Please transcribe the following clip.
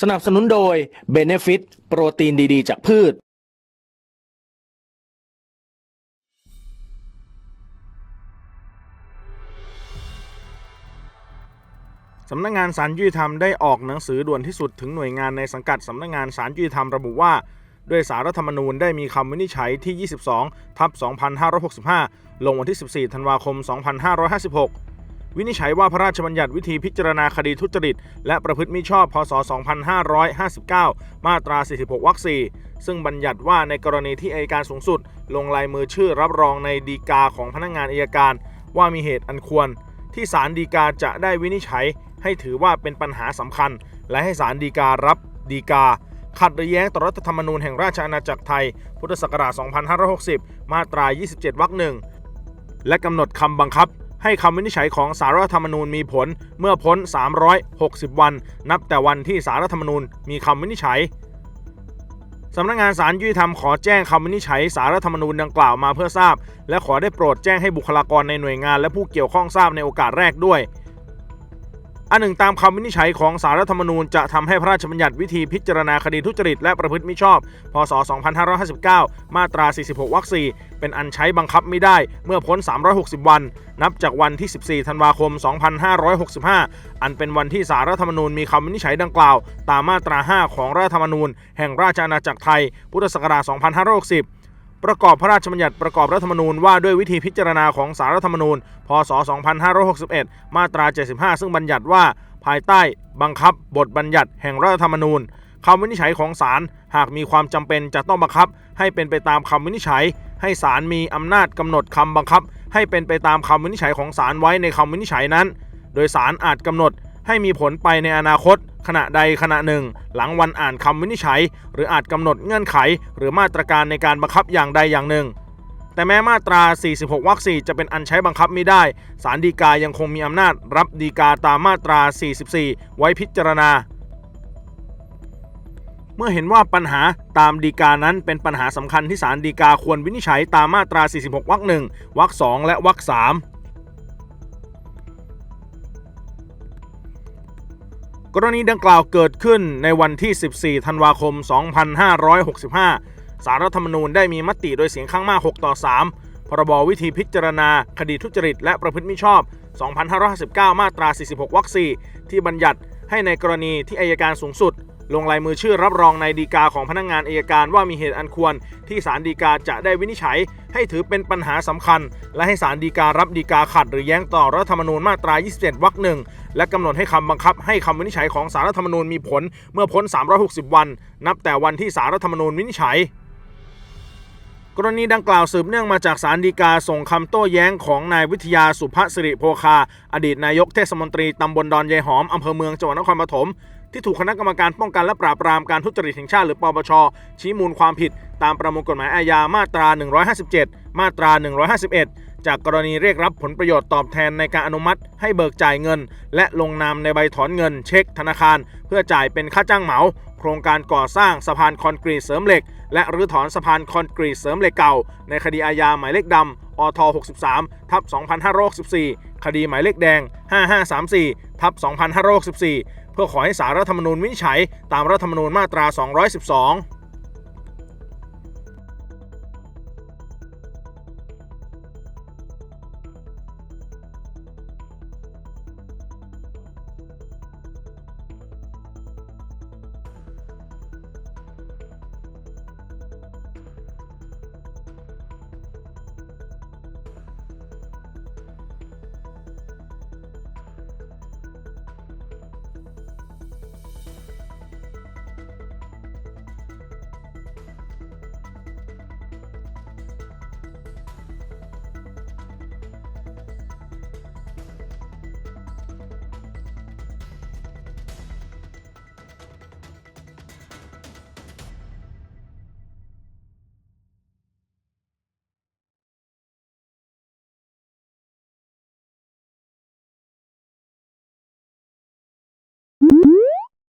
สนับสนุนโดย Benefit โปรตีนดีๆ จากพืช สำนักงานศาลยุติธรรมได้ออกหนังสือด่วนที่สุดถึงหน่วยงานในสังกัดสำนักงานศาลยุติธรรมระบุว่า ด้วยสารรัฐธรรมนูญได้มีคำวินิจฉัยที่ 22 ทับ 2565 ลงวันที่ 14 ธันวาคม 2556 วินิจฉัยว่าพระราชบัญญัติวิธีพิจารณาคดีทุจริต และประพฤติมิชอบ พศ 2559 มาตรา 46 วรรค 4 ซึ่งบัญญัติว่าในกรณีที่อัยการสูงสุด ลงลายมือชื่อรับรองในดีกาของพนักงานอัยการ ว่ามีเหตุอันควร ที่ศาลฎีกาจะได้วินิจฉัย ให้ถือว่าเป็นปัญหาสำคัญ และให้ศาลฎีการับฎีกาขัดหรือแย้งต่อรัฐธรรมนูญแห่งราชอาณาจักรไทย พุทธศักราช 2560 มาตรา 27 วรรคหนึ่งและกำหนดคำบังคับ ให้คำวินิจฉัยของสารรัฐธรรมนูญมีผลเมื่อพ้น 360 วัน นับแต่วันที่สารรัฐธรรมนูญมีคำวินิจฉัยสำนักงานสารยุติธรรมขอแจ้งคำวินิจฉัยสารรัฐธรรมนูญดังกล่าวมาเพื่อทราบ และขอได้โปรดแจ้งให้บุคลากรในหน่วยงานและผู้เกี่ยวข้องทราบในโอกาสแรกด้วย อันหนึ่งตามคำวินิจฉัยของสารรัฐธรรมนูญจะทำให้พระราชบัญญัติวิธีพิจารณาคดีทุจริตและประพฤติมิชอบ พศ 2559 มาตรา 46 วรรค 4 เป็นอันใช้บังคับไม่ได้เมื่อพ้น 360 วัน นับจากวันที่ 14 ธันวาคม 2565 อันเป็นวันที่สารรัฐธรรมนูญมีคำวินิจฉัยดังกล่าว ตามมาตรา 5 ของรัฐธรรมนูญ แห่งราชอาณาจักรไทย พุทธศักราช 2560 ประกอบพระราชบัญญัติประกอบรัฐธรรมนูญว่าด้วยวิธีพิจารณาของสารรัฐธรรมนูญ พศ 2561 มาตรา 75 ซึ่งบัญญัติว่า ภายใต้บังคับบทบัญญัติแห่งรัฐธรรมนูญคำวินิจฉัยของศาลหากมีความจำเป็นจะต้องบังคับ ให้เป็นไปตามคำวินิจฉัย ให้ศาลมีอำนาจกำหนดคำบังคับ ให้เป็นไปตามคำวินิจฉัยของศาลไว้ในคำวินิจฉัยนั้น โดยศาลอาจกำหนดให้มีผลไปในอนาคต ขณะใดขณะหนึ่ง หลังวันอ่านคำวินิจฉัย หรืออาจกำหนดเงื่อนไข หรือมาตรการในการบังคับอย่างใดอย่างหนึ่ง แต่แม้มาตรา 46 วรรค 4 จะเป็นอันใช้บังคับไม่ได้ ศาลฎีกายังคงมีอำนาจรับฎีกาตามมาตรา 44 ไว้พิจารณา เมื่อเห็นว่าปัญหาตามฎีกานั้นเป็นปัญหาสำคัญที่ศาลฎีกาควรวินิจฉัยตามมาตรา 46 วรรค 1 วรรค 2 และวรรค 3 กรณีดังกล่าวเกิดขึ้นในวันที่ 14 ธันวาคม 2565 สารรัฐธรรมนูญได้มีมติโดยเสียงข้างมาก 6 ต่อ 3 พรบวิธีพิจารณา คดีทุจริต และประพฤติมิชอบ 2559 มาตรา 46 วรรค 4 ที่บัญญัติให้ในกรณีที่อายการสูงสุด ลงลายมือชื่อรับรองในดีกาของพนักงงานอายการว่ามีเหตุอันควร ที่ศาลฎีกาจะได้วินิจฉัย ให้ถือเป็นปัญหาสำคัญ และให้ศาลฎีการับฎีกาขัดหรือแย้งต่อรัฐธรรมนูญมาตรา 27 วรรคหนึ่งและกำหนดให้คำบังคับ ให้คำวินิจฉัยของสารรัฐธรรมนูญมีผลเมื่อพ้น 360 วัน นับแต่วันที่สารรัฐธรรมนูญวินิจฉัย กรณีดังกล่าวสืบเนื่องมาจากสารดีกาส่งคำโต้แย้งของนายวิทยาสุภสิริโพคา อดีตนายกเทศมนตรีตำบลดอนยายหอมอำเภอเมืองจังหวัดนครปฐมที่ถูกคณะกรรมการป้องกันและปราบปรามการทุจริตแห่งชาติหรือปปช ชี้มูลความผิด ตามประมวลกฎหมายอาญามาตรา 157 มาตรา 151 จากกรณีเรียกรับผลประโยชน์ตอบแทนในการอนุมัติ ให้เบิกจ่ายเงิน และลงนามในใบถอนเงินเช็คธนาคาร เพื่อจ่ายเป็นค่าจ้างเหมา โครงการก่อสร้างสะพานคอนกรีตเสริมเหล็ก และรื้อถอนสะพานคอนกรีตเสริมเหล็กเก่า ในคดีอาญาหมายเลขดำอท63ทับ2564 คดีหมายเลขแดง 5534ทับ2564 เพื่อขอให้สารรัฐธรรมนูญวินิจฉัย ตามรัฐธรรมนูญมาตรา 212